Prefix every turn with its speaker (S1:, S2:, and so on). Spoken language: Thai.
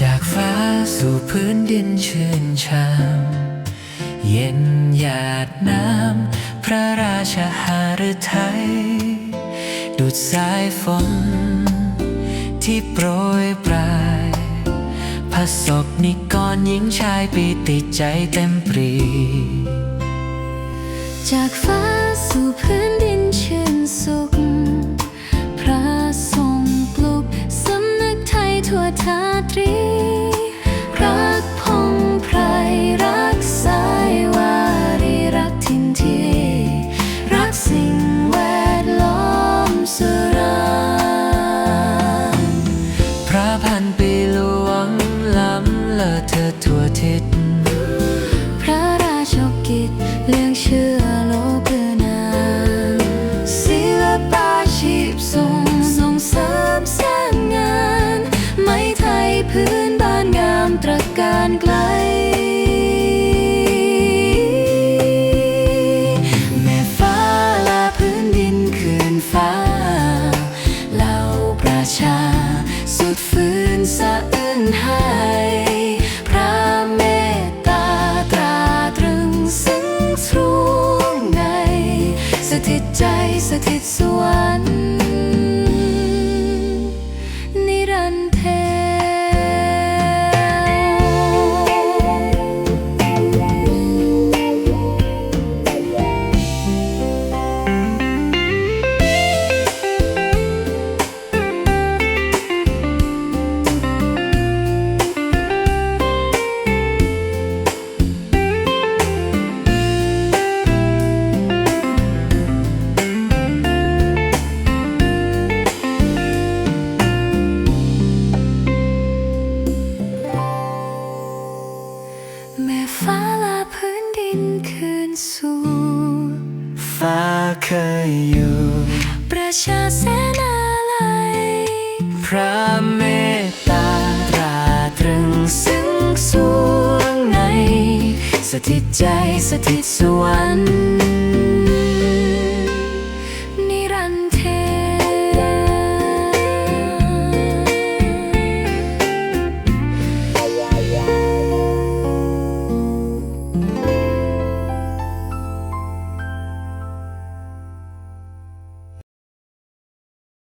S1: จากฟ้าสู่พื้นดินชื่นชามเย็นหยาดน้ำ พระราชหฤทัยดูดสายฝน ที่โปรยปลายพระศพนิกรหญิงชายปีติใจเต็มปรี
S2: จากฟ้าสู่พื้นดินชื่นสุข เชื่อโลกเพื่อนางศิลปาชีพส่งส่งเสริมสร้างงาน ไม่ไทยพื้นบ้านงามตระการไกล แม่ฟ้าแลาพื้นดินคืนฟ้าเหล่าประชา สุดฟื้นสะอื้นให้พ ถิตใจสถิตสวรรค์
S1: เคยอยู
S2: ่ ประชาเสนาลัยพ
S1: ระ
S2: เ
S1: ม
S2: ตตาตราตรึงซึ้งสวงใน สถิตใจสถิตสวรรค์